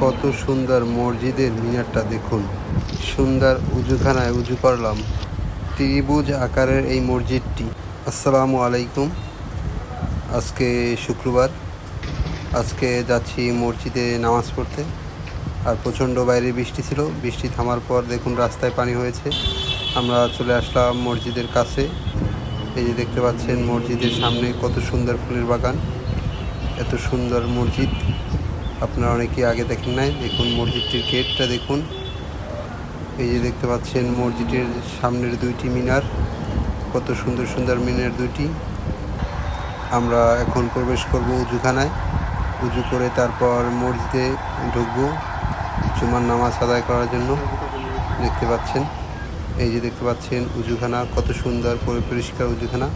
কত সুন্দর মসজিদের মিনারটা দেখুন। সুন্দর উজুখানায় উজু করলাম। ত্রিভুজ আকারের এই মসজিদটি। আসসালামু আলাইকুম। আজকে শুক্রবার। আজকে যাচ্ছি মসজিদে নামাজ পড়তে। আর প্রচণ্ড বাইরে বৃষ্টি ছিল। বৃষ্টি থামার পর দেখুন রাস্তায় পানি হয়েছে। আমরা চলে আসলাম মসজিদের কাছে। এই যে দেখতে পাচ্ছেন মসজিদের সামনে কত সুন্দর ফুলের বাগান। এত সুন্দর মসজিদ। আপনারা অনেকে আগে দেখেন নাই। দেখুন মসজিদটির গেটটা দেখুন। এই যে দেখতে পাচ্ছেন মসজিদের সামনের দুইটি মিনার। কত সুন্দর সুন্দর মিনার দুইটি। আমরা এখন প্রবেশ করব উজুখানায়। উজু করে তারপর মসজিদে ঢুকবো জুমার নামাজ আদায় করার জন্য। দেখতে পাচ্ছেন, এই যে দেখতে পাচ্ছেন উজুখানা। কত সুন্দর, পরি- পরিষ্কার উজুখানা।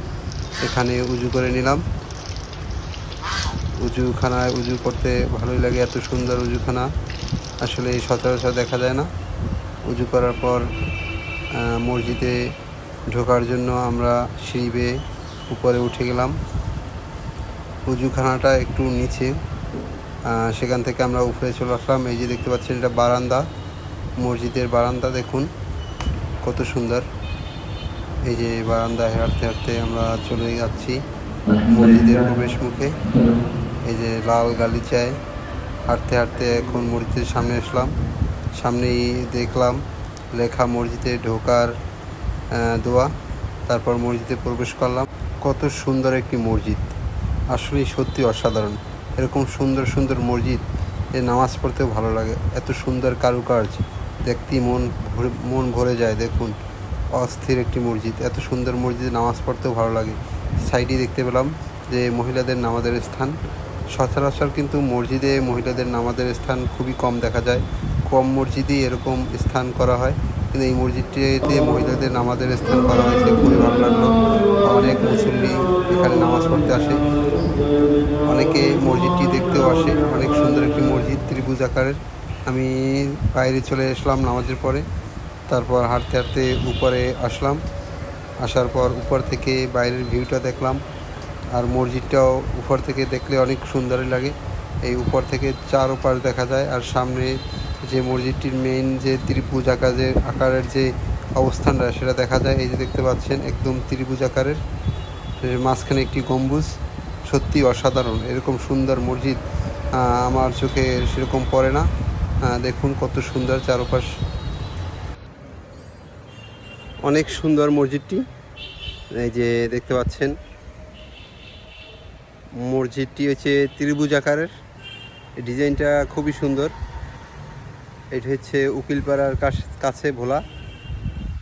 এখানে উজু করে নিলাম। উজুখানায় উজু করতে ভালোই লাগে, এত সুন্দর উজুখানা। আসলে সচরাচর দেখা যায় না। উজু করার পর মসজিদে ঢোকার জন্য আমরা সিঁড়ি বেয়ে উপরে উঠে গেলাম। উজুখানাটা একটু নিচে সেখান থেকে আমরা উপরে চলে আসলাম। এই যে দেখতে পাচ্ছেন, এটা বারান্দা। মসজিদের বারান্দা দেখুন, কত সুন্দর। এই যে বারান্দায় হাঁটতে হাঁটতে আমরা চলে যাচ্ছি মসজিদের প্রবেশ মুখে। এই যে লাল গালিচায় হাঁটতে হাঁটতে এখন মসজিদের সামনে আসলাম। সামনেই দেখলাম লেখা মসজিদে ঢোকার দোয়া। তারপর মসজিদে প্রবেশ করলাম। কত সুন্দর একটি মসজিদ। আসলেই সত্যি অসাধারণ। এরকম সুন্দর সুন্দর মসজিদ, এ নামাজ পড়তেও ভালো লাগে। এত সুন্দর কারুকার্য। দেখতেই মন মন ভরে যায়, দেখুন। অস্থির একটি মসজিদ। এত সুন্দর মসজিদে নামাজ পড়তেও ভালো লাগে। সাইডে দেখতে পেলাম যে মহিলাদের নামাজের স্থান। সচরাচর কিন্তু মসজিদে মহিলাদের নামাজের স্থান খুবই কম দেখা যায়। কম মসজিদেই এরকম স্থান করা হয়। কিন্তু এই মসজিদটিতে মহিলাদের নামাজের স্থান করা হয়েছে খুবই ভালো লাগল অনেক মুসল্লি এখানে নামাজ পড়তে আসে। অনেকে মসজিদটি দেখতেও আসে। অনেক সুন্দর একটি মসজিদ ত্রিভুজ আকারের। আমি বাইরে চলে আসলাম নামাজের পরে। তারপর হাঁটতে হাঁটতে উপরে আসলাম। আসার পর উপর থেকে বাইরের ভিউটা দেখলাম। আর মসজিদটাও উপর থেকে দেখলে অনেক সুন্দরই লাগে। এই উপর থেকে চার ওপাশ দেখা যায় আর সামনে যে মসজিদটির মেইন যে ত্রিভুজ আকারের আকারের যে অবস্থানটা সেটা দেখা যায়। এই যে দেখতে পাচ্ছেন একদম ত্রিভুজ আকারের। মাঝখানে একটি গম্বুজ। সত্যি অসাধারণ। এরকম সুন্দর মসজিদ আমার চোখে সেরকম পড়ে না। দেখুন কত সুন্দর চারপাশ। অনেক সুন্দর মসজিদটি। এই যে দেখতে পাচ্ছেন মসজিদটি হচ্ছে ত্রিভুজ আকারের। ডিজাইনটা খুবই সুন্দর। এটা হচ্ছে উকিলপাড়ার কাছে ভোলা।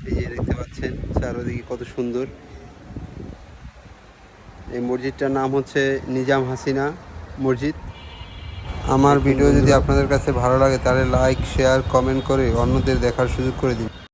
এই যে দেখতে পাচ্ছেন, চারোদিকে কত সুন্দর। এই মসজিদটার নাম হচ্ছে নিজাম হাসিনা মসজিদ। আমার ভিডিও যদি আপনাদের কাছে ভালো লাগে, তাহলে লাইক শেয়ার কমেন্ট করে অন্যদের দেখার সুযোগ করে দিন।